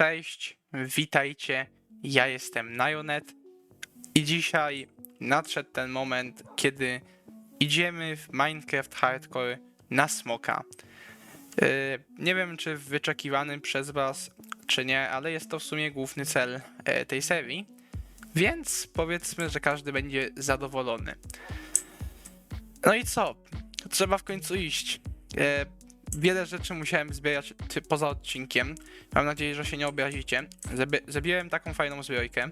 Cześć, witajcie. Ja jestem Najonet i dzisiaj nadszedł ten moment, kiedy idziemy w Minecraft Hardcore na smoka. Yy, nie wiem, czy wyczekiwany przez Was, czy nie, ale jest to w sumie główny cel e, tej serii, więc powiedzmy, że każdy będzie zadowolony. No i co? Trzeba w końcu iść. E, wiele rzeczy musiałem zbierać poza odcinkiem. Mam nadzieję, że się nie obrazicie. Zabi- zabiłem taką fajną zbrojkę.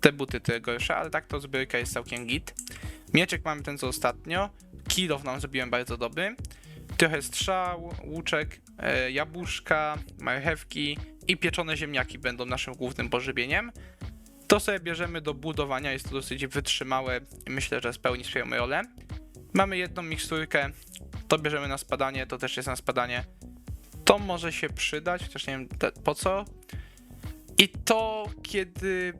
Te buty te gorsze, ale tak to zbrojka jest całkiem git. Mieczek mamy ten co ostatnio. Kilof nam zrobiłem bardzo dobry. Trochę strzał, łuczek, e, jabłuszka, marchewki i pieczone ziemniaki będą naszym głównym pożywieniem. To sobie bierzemy do budowania, jest to dosyć wytrzymałe myślę, że spełni swoją rolę. Mamy jedną miksturkę, to bierzemy na spadanie, to też jest na spadanie. To może się przydać, chociaż nie wiem po co. I to kiedy.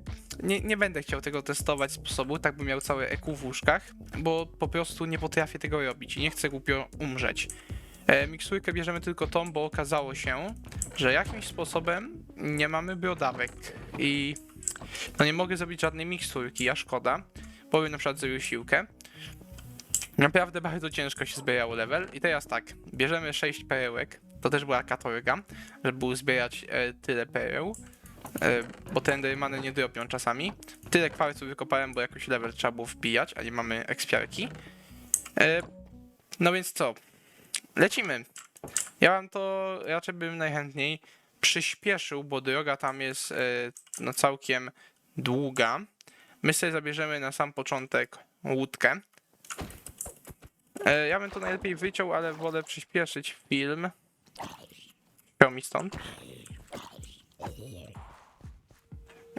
Nie, nie będę chciał tego testować sposobu, tak bym miał całe EQ w łóżkach, bo po prostu nie potrafię tego robić i nie chcę głupio umrzeć. E, miksturkę bierzemy tylko tą, bo okazało się, że jakimś sposobem nie mamy brodawek i no nie mogę zrobić żadnej miksturki, a szkoda, bo bym na przykład zrobił siłkę. Naprawdę bardzo ciężko się zbierało level. I teraz tak, bierzemy 6 perełek. To też była katorga, żeby uzbierać e, tyle pereł. E, bo te endermany nie dropią czasami. Tyle kwarców wykopałem, bo jakoś level trzeba było wbijać, a nie mamy ekspiarki. E, no więc co? Lecimy. Ja wam to raczej bym najchętniej przyspieszył, bo droga tam jest e, no całkiem długa. My sobie zabierzemy na sam początek łódkę. E, ja bym to najlepiej wyciął, ale wolę przyspieszyć film. Chciał mi stąd.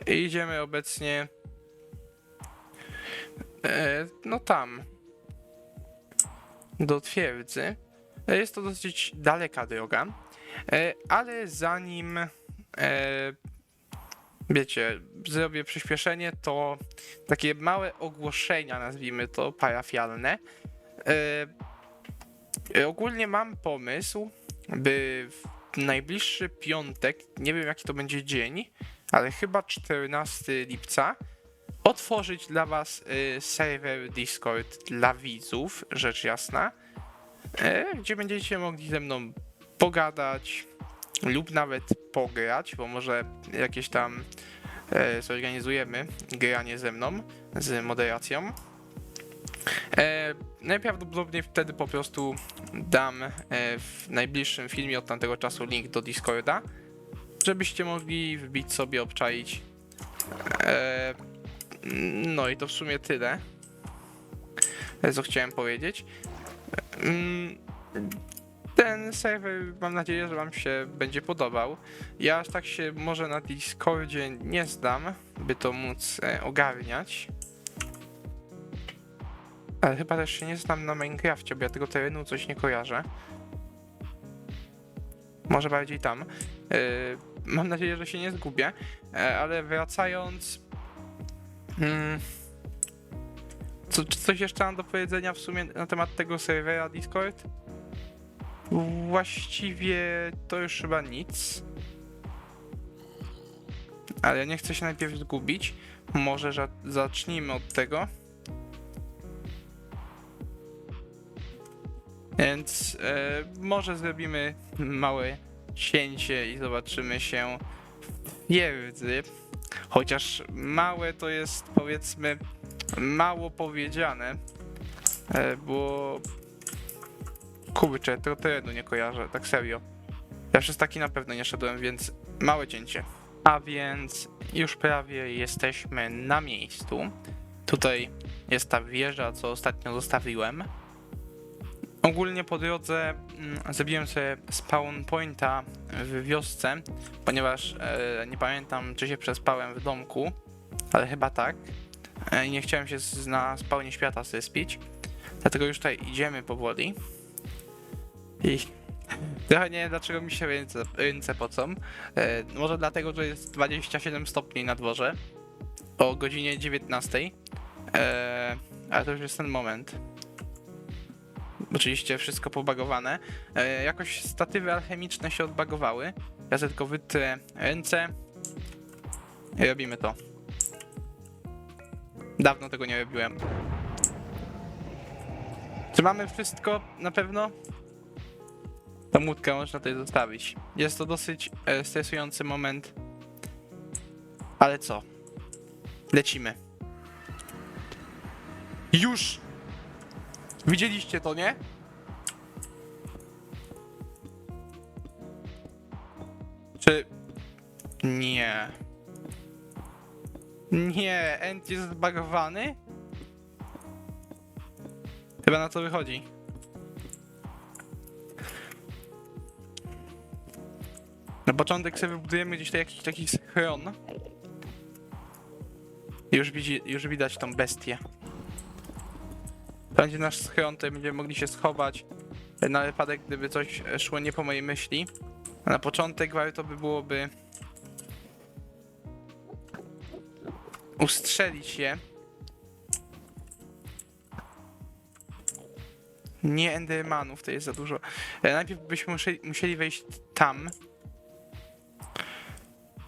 I idziemy obecnie. E, no tam. Do twierdzy. E, Jest to dosyć daleka droga. E, ale zanim. E, wiecie, zrobię przyspieszenie, to takie małe ogłoszenia, nazwijmy to parafialne. E, ogólnie mam pomysł, by w najbliższy piątek, nie wiem jaki to będzie dzień, ale chyba 14 lipca, otworzyć dla Was e, serwer Discord dla widzów, rzecz jasna, e, gdzie będziecie mogli ze mną pogadać lub nawet pograć, bo może jakieś tam e, zorganizujemy granie ze mną z moderacją. E, najprawdopodobniej wtedy po prostu dam e, w najbliższym filmie od tamtego czasu link do Discorda, żebyście mogli wbić sobie, obczaić. E, no i to w sumie tyle, co chciałem powiedzieć. Mm, Ten serwer mam nadzieję, że Wam się będzie podobał. Ja aż tak się może na Discordzie nie zdam, by to móc e, ogarniać. Ale chyba też się nie znam na Minecrafcie, bo ja tego terenu coś nie kojarzę. Może bardziej tam. Yy, mam nadzieję, że się nie zgubię. E, ale wracając. Mm, co, czy coś jeszcze mam do powiedzenia w sumie na temat tego serwera Discord? Właściwie to już chyba nic. Ale nie chcę się najpierw zgubić. Może za- zacznijmy od tego. Więc e, może zrobimy małe cięcie i zobaczymy się w twierdzy. Chociaż małe to jest powiedzmy mało powiedziane, e, bo kurczę, tego terenu nie kojarzę, tak serio. Ja przez taki na pewno nie szedłem, więc małe cięcie. A więc już prawie jesteśmy na miejscu. Tutaj jest ta wieża, co ostatnio zostawiłem. Ogólnie po drodze mm, zrobiłem sobie spawn pointa w wiosce, ponieważ e, nie pamiętam, czy się przespałem w domku, ale chyba tak. E, I nie chciałem się na spawnie świata zespić, dlatego już tutaj idziemy powoli. I trochę nie wiem, dlaczego mi się ręce, ręce pocą. E, może dlatego, że jest 27 stopni na dworze o godzinie 19. E, ale to już jest ten moment. Oczywiście wszystko pobagowane. E, jakoś statywy alchemiczne się odbagowały. Ja tylko wytrę ręce. I robimy to. Dawno tego nie robiłem. Czy mamy wszystko na pewno? Tą łódkę można tutaj zostawić. Jest to dosyć e, stresujący moment. Ale co? Lecimy. Już! Widzieliście to, nie? Czy... Nie. Nie, Ent jest zbagowany? Chyba na to wychodzi. Na początek sobie wybudujemy gdzieś tutaj jakiś taki schron. Już, widzi, już widać tą bestię. Będzie nasz schron, tutaj będziemy mogli się schować na wypadek, gdyby coś szło nie po mojej myśli. A na początek warto by byłoby ustrzelić je. Nie Endermanów, to jest za dużo. E, Najpierw byśmy musieli, musieli wejść tam.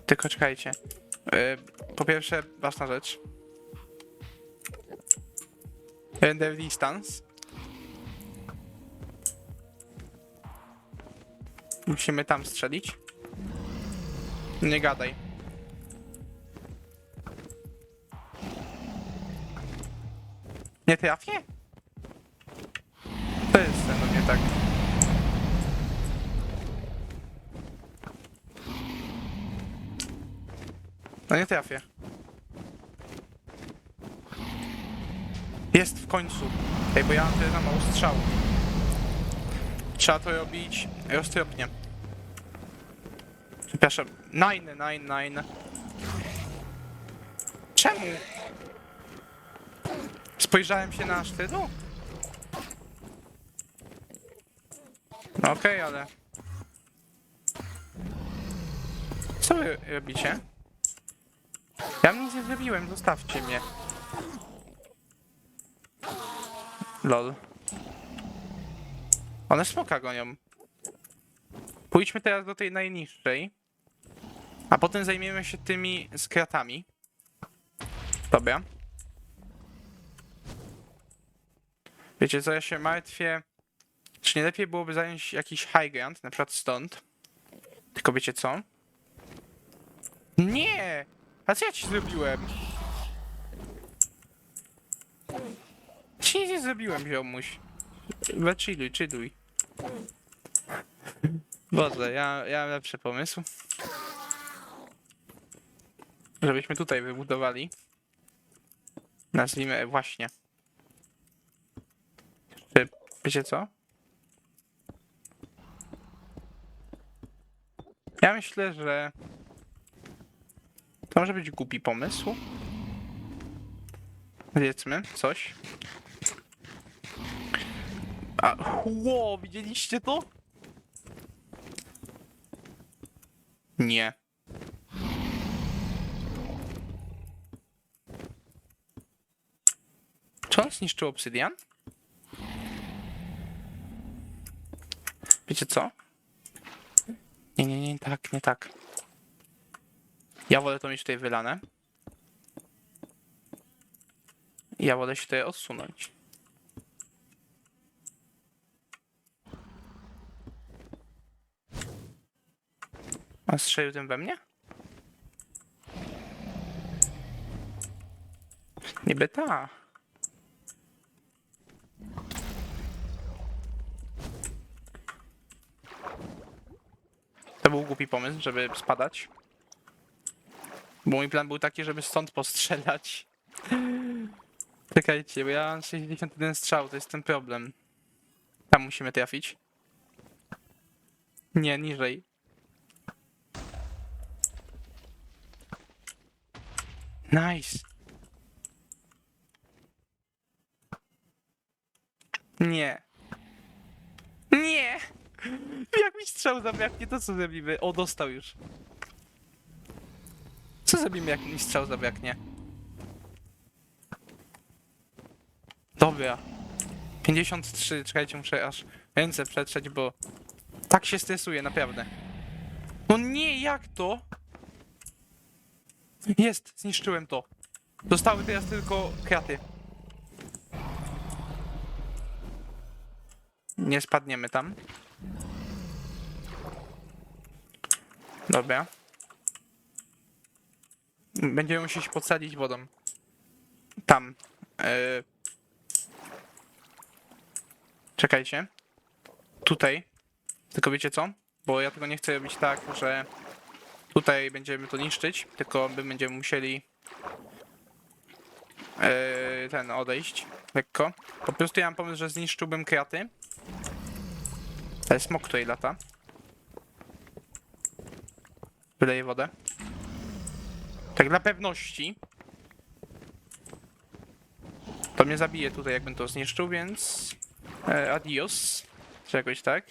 Tylko czekajcie. E, Po pierwsze, ważna rzecz. Render distance. Musimy tam strzelić. Nie gadaj. Nie trafię? To jest no nie tak. No nie trafię. Jest w końcu. Ej, bo ja mam tyle na mało strzału. Trzeba to robić roztropnie. Przepraszam. Nine, nine, nine. Czemu? Spojrzałem się na sztylu? No okej, ale... Co wy robicie? Ja nic nie zrobiłem, zostawcie mnie. Lol. One smoka gonią. Pójdźmy teraz do tej najniższej. A potem zajmiemy się tymi z kratami. Dobra. Wiecie co, ja się martwię. Czy nie lepiej byłoby zająć jakiś high ground, na przykład stąd? Tylko wiecie co? Nie! A co ja ci zrobiłem? Ci nic nie zrobiłem, ziomuś. We chilluj, chilluj. Boże, ja, ja mam lepszy pomysł. Żebyśmy tutaj wybudowali. Nazwijmy, właśnie. Czy, wiecie co? Ja myślę, że to może być głupi pomysł. Powiedzmy coś. A, ło, widzieliście to? Nie. Czy on zniszczył obsydian? Wiecie co? Nie, nie, nie, tak, nie tak. Ja wolę to mieć tutaj wylane. Ja wolę się tutaj odsunąć. A strzelił tym we mnie? Niby ta. To był głupi pomysł, żeby spadać. Bo mój plan był taki, żeby stąd postrzelać. Czekajcie, bo ja mam 61 strzał, to jest ten problem. Tam musimy trafić. Nie, niżej. Nice. Nie. Nie! Jak mi strzał zabraknie, to co zrobimy? O, dostał już. Co zrobimy, jak mi strzał zabraknie? Dobra. 53, czekajcie, muszę aż ręce przetrzeć, bo tak się stresuję, naprawdę. No nie, jak to? Jest, zniszczyłem to. Zostały teraz tylko kraty. Nie spadniemy tam. Dobra. Będziemy musieli się podsadzić wodą. Tam. E... Czekajcie. Tutaj. Tylko wiecie co? Bo ja tego nie chcę robić tak, że tutaj będziemy to niszczyć, tylko my będziemy musieli e, ten odejść lekko. Po prostu ja mam pomysł, że zniszczyłbym kraty. Ale smok tutaj lata. Wyleję wodę. Tak dla pewności. To mnie zabije tutaj, jakbym to zniszczył, więc e, adios. Czy jakoś tak.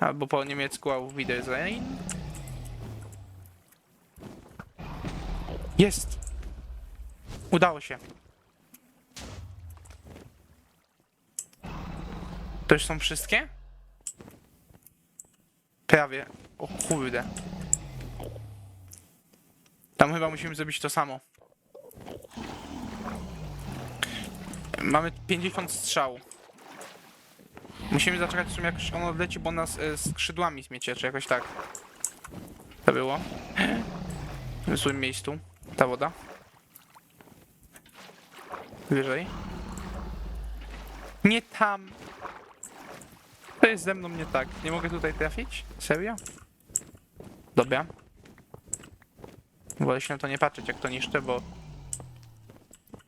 Albo po niemiecku Wiedersehen. Jest! Udało się. To już są wszystkie? Prawie. O kurde. Tam chyba musimy zrobić to samo. Mamy 50 strzał. Musimy zaczekać, w sumie jak ono odleci, bo nas e, skrzydłami zmiecie, czy jakoś tak. To było. W złym miejscu. Ta woda. Wyżej. Nie tam. To jest ze mną nie tak. Nie mogę tutaj trafić? Serio? Dobra. Wolę się na to nie patrzeć, jak to niszczę, bo...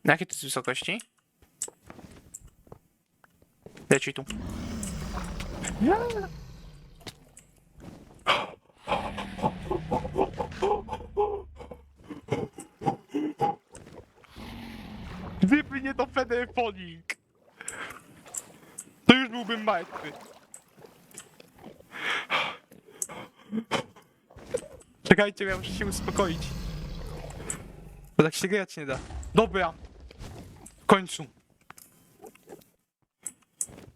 Na jakiej to jest wysokości? Leci tu. Gdyby nie to Fedefonik, to już byłbym martwy. Czekajcie, ja muszę się uspokoić. Bo tak się grać nie da. Dobra. W końcu.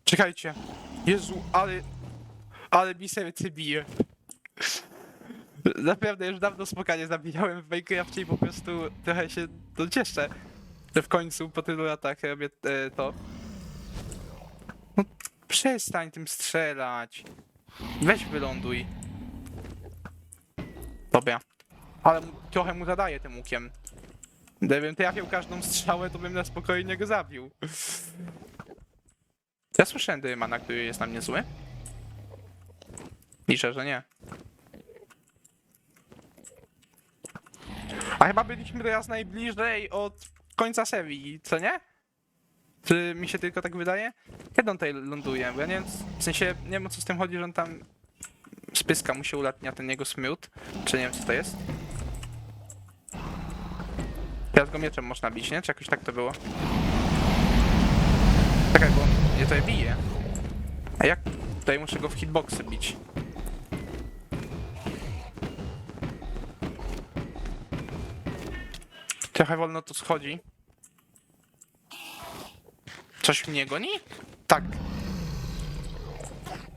Czekajcie. Jezu, ale... Ale mi serce bije. Naprawdę już dawno spokojnie zabijałem w Minecrafcie i po prostu trochę się to cieszę, że w końcu po tylu latach robię e, to. No przestań tym strzelać. Weź wyląduj. Dobra. Ale mu- trochę mu zadaję tym łukiem. Gdybym trafił każdą strzałę, to bym na spokojnie go zabił. Ja słyszałem Dymana, który jest na mnie zły. Liczę, że nie. A chyba byliśmy teraz najbliżej od końca serii, co nie? Czy mi się tylko tak wydaje? Kiedy on tutaj ląduje? Bo ja nie wiem, w sensie, nie wiem o co z tym chodzi, że on tam z pyska mu się ulatnia ten jego smiód. Czy nie wiem co to jest? Teraz go mieczem można bić, nie? Czy jakoś tak to było? Czekaj, bo mnie tutaj bije. A jak? Tutaj muszę go w hitboxy bić. Trochę wolno to schodzi. Coś mnie goni? Tak.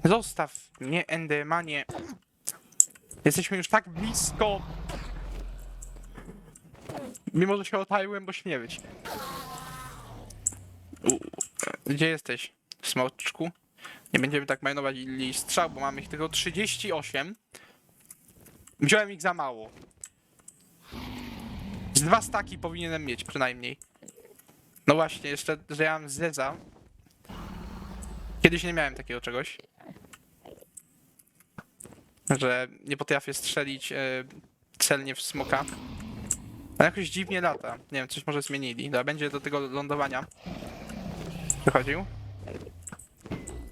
Zostaw mnie, Endermanie. Jesteśmy już tak blisko. Mimo, że się otaiłem, bo śmierć. U, Gdzie jesteś, smoczku? Nie będziemy tak marnować li strzał, bo mamy ich tylko 38. Wziąłem ich za mało. Z dwa staki powinienem mieć przynajmniej. No właśnie, jeszcze, że ja mam zeza. Kiedyś nie miałem takiego czegoś. Że nie potrafię strzelić e, celnie w smoka. Ale jakoś dziwnie lata. Nie wiem, coś może zmienili. Dobra, będzie do tego lądowania. Wychodził.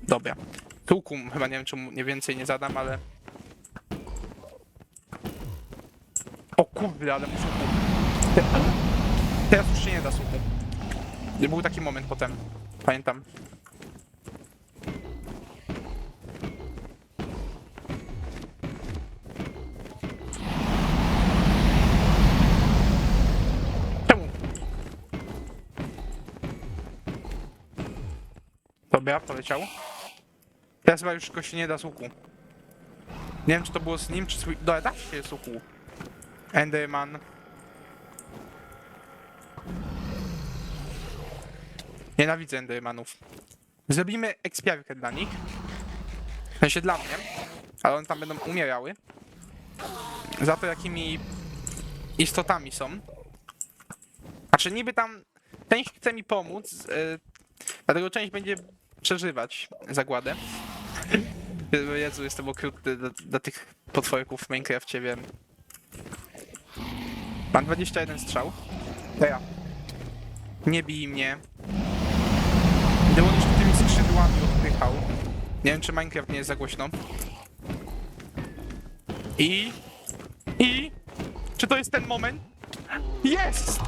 Dobra. Tukum chyba nie wiem, czy mu nie więcej nie zadam, ale... O kurde, ale muszę... Te- Teraz już się nie da słuchu. Był taki moment potem. Pamiętam. Dobra, poleciał. Teraz chyba już go się nie da z łuku. Nie wiem, czy to było z nim, czy z... Dobra, da się, słuchu. Enderman. Nienawidzę Endermanów. Zrobimy ekspiarkę dla nich. W sensie dla mnie. Ale one tam będą umierały. Za to, jakimi istotami są. Znaczy niby tam część chce mi pomóc, yy, dlatego część będzie przeżywać zagładę. Jezu, jestem okrutny dla, dla tych potworków w Minecrafcie, wiem. Mam 21 strzał. Teraz. Nie bij mnie. Demonisz tymi skrzydłami odpychał. Nie wiem, czy Minecraft nie jest za głośno. I... I... Czy to jest ten moment? Jest!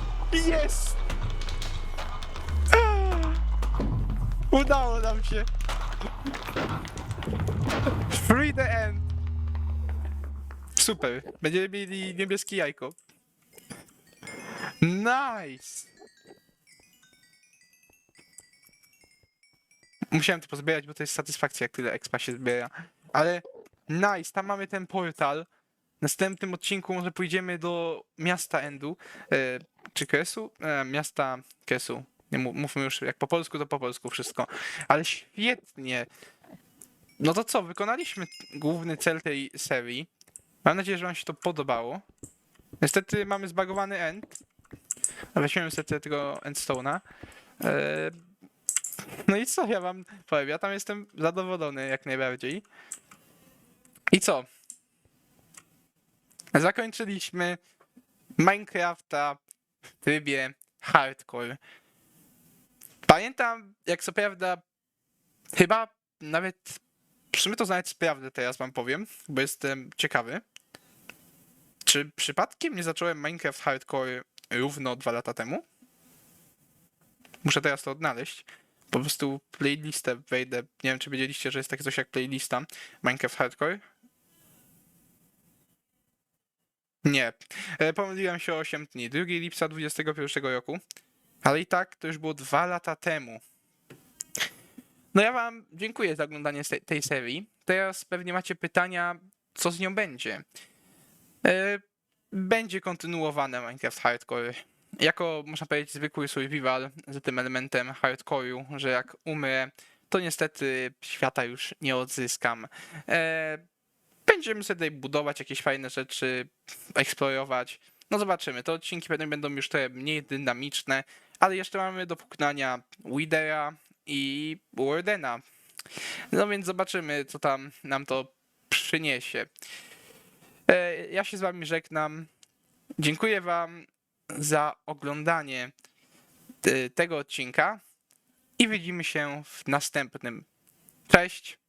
Jest! Udało nam się! Free the end! Super. Będziemy mieli niebieskie jajko. Nice! Musiałem to pozbierać, bo to jest satysfakcja, jak tyle expa się zbiera. Ale nice, tam mamy ten portal. W następnym odcinku może pójdziemy do miasta Endu. E, czy Kresu? E, miasta Kresu. Nie mów- mówmy już jak po polsku, to po polsku wszystko. Ale świetnie. No to co, wykonaliśmy główny cel tej serii. Mam nadzieję, że wam się to podobało. Niestety mamy zbagowany end. Weźmiemy sobie tego endstone'a. E, no i co ja wam powiem? Ja tam jestem zadowolony jak najbardziej. I co? Zakończyliśmy Minecrafta w trybie hardcore. Pamiętam, jak co prawda, chyba nawet, w to nawet sprawdzę teraz wam powiem, bo jestem ciekawy. Czy przypadkiem nie zacząłem Minecraft Hardcore równo dwa lata temu? Muszę teraz to odnaleźć. Po prostu playlistę wejdę. Nie wiem, czy wiedzieliście, że jest takie coś jak playlista Minecraft Hardcore. Nie. E, Pomyliłem się o 8 dni. 2 lipca 2021 roku. Ale i tak to już było dwa lata temu. No ja wam dziękuję za oglądanie tej serii. Teraz pewnie macie pytania, co z nią będzie. E, Będzie kontynuowane Minecraft Hardcore. Jako, można powiedzieć, zwykły survival z tym elementem hardcore'u, że jak umrę, to niestety świata już nie odzyskam. E, Będziemy sobie budować jakieś fajne rzeczy, eksplorować. No zobaczymy, te odcinki pewnie będą już trochę mniej dynamiczne, ale jeszcze mamy do pokonania Widera i Wardena. No więc zobaczymy, co tam nam to przyniesie. E, Ja się z wami żegnam. Dziękuję wam za oglądanie e, tego odcinka i widzimy się w następnym. Cześć!